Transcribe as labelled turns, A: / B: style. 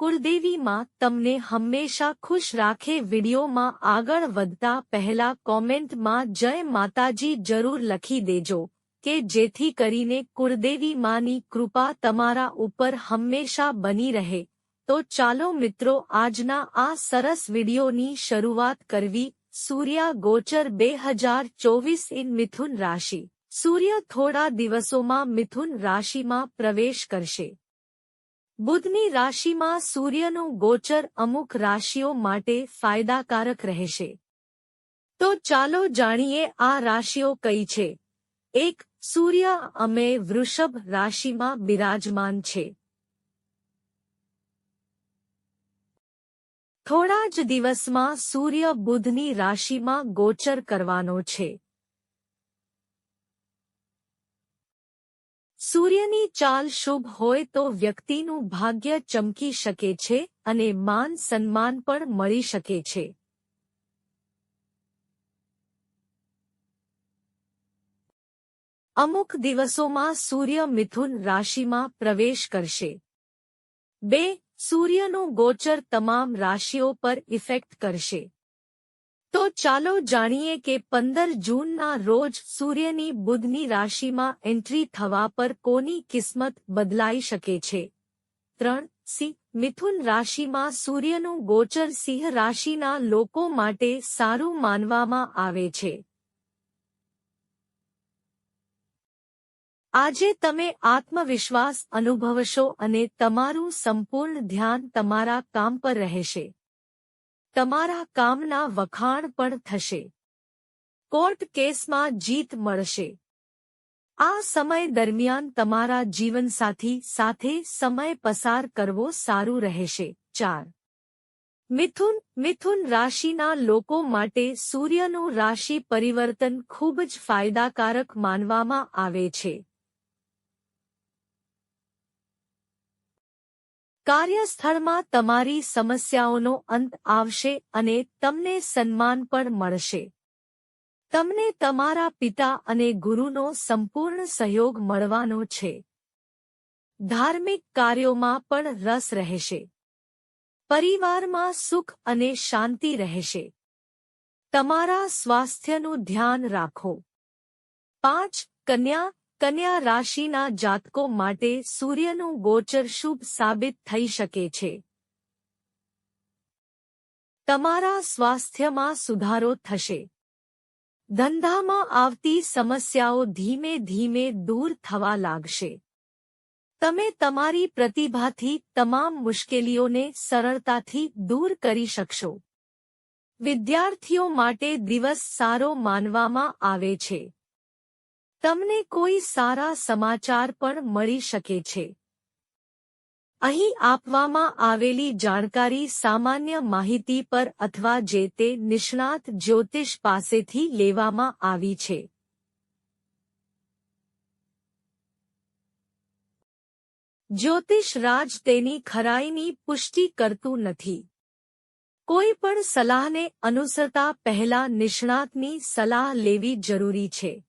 A: કુળદેવીમાં તમને હંમેશા ખુશ રાખે વિડીયોમાં આગળ વધતા પહેલા કોમેન્ટમાં જય માતાજી જરૂર લખી દેજો, કે જેથી કરીને કુળદેવી માની કૃપા તમારા ઉપર હંમેશા બની રહે. તો ચાલો મિત્રો આજના આ સરસ વિડીયોની શરૂઆત કરવી, સૂર્યા ગોચર બે હજાર ચોવીસ ઇન મિથુન રાશિ. સૂર્ય થોડા દિવસોમાં મિથુન રાશિમાં પ્રવેશ કરશે. બુધની રાશિમાં સૂર્યનું ગોચર અમુક રાશિઓ માટે ફાયદાકારક રહેશે. તો ચાલો જાણીએ આ રાશિઓ કઈ છે. એક, સૂર્ય અમે વૃષભ રાશિમાં બિરાજમાન છે. થોડા જ દિવસમાં સૂર્ય બુધની રાશિમાં ગોચર કરવાનો છે. સૂર્યની ચાલ શુભ હોય તો વ્યક્તિનું ભાગ્ય ચમકી શકે છે અને માન સન્માન પણ મળી શકે છે. અમુક દિવસોમાં સૂર્ય મિથુન રાશિમાં પ્રવેશ કરશે. બે, સૂર્યનું ગોચર તમામ રાશિઓ પર ઇફેક્ટ કરશે. ચાલો જાણીએ કે પંદર જૂનના રોજ સૂર્યની બુધની રાશિમાં એન્ટ્રી થવા પર કોની કિસ્મત બદલાઈ શકે છે? ત્રણ સી, મિથુન રાશિમાં સૂર્યનું ગોચર સિંહ રાશિના લોકો માટે સારું માનવામાં આવે છે. આજે તમે આત્મવિશ્વાસ અનુભવશો અને તમારું સંપૂર્ણ ધ્યાન તમારા કામ પર રહેશે. તમારા કામના વખાણ પણ થશે. કોર્ટ કેસમાં જીત મળશે. આ સમય દરમિયાન તમારા જીવનસાથી સાથે સમય પસાર કરવો સારું રહેશે. ચાર. મિથુન મિથુન રાશિના લોકો માટે સૂર્યનું રાશિ પરિવર્તન ખૂબ જ ફાયદાકારક માનવામાં આવે છે. કાર્યસ્થળમાં તમારી સમસ્યાઓનો અંત આવશે અને તમને સન્માન પણ મળશે. તમને તમારા પિતા અને ગુરુનો સંપૂર્ણ સહયોગ મળવાનો છે. ધાર્મિક કાર્યોમાં પણ રસ રહેશે. પરિવારમાં સુખ અને શાંતિ રહેશે. તમારા સ્વાસ્થ્યનું ધ્યાન રાખો. પાંચ, કન્યા કન્યા રાશિના જાતકો માટે સૂર્યનું ગોચર શુભ સાબિત થઈ શકે છે. તમારા સ્વાસ્થ્યમાં સુધારો થશે. ધંધામાં આવતી સમસ્યાઓ ધીમે ધીમે દૂર થવા લાગશે. તમે તમારી પ્રતિભાથી તમામ મુશ્કેલીઓને સરળતાથી દૂર કરી શકશો. વિદ્યાર્થીઓ માટે દિવસ સારો માનવામાં આવે છે. તમને કોઈ સારા સમાચાર પણ મળી શકે છે. અહીં આપવામાં આવેલી જાણકારી સામાન્ય માહિતી પર અથવા જે તે નિષ્ણાત જ્યોતિષ પાસેથી લેવામાં આવી છે. જ્યોતિષ રાજ તેની ખરાઈની પુષ્ટિ કરતું નથી. કોઈ પણ સલાહને અનુસરતા પહેલા નિષ્ણાતની સલાહ લેવી જરૂરી છે.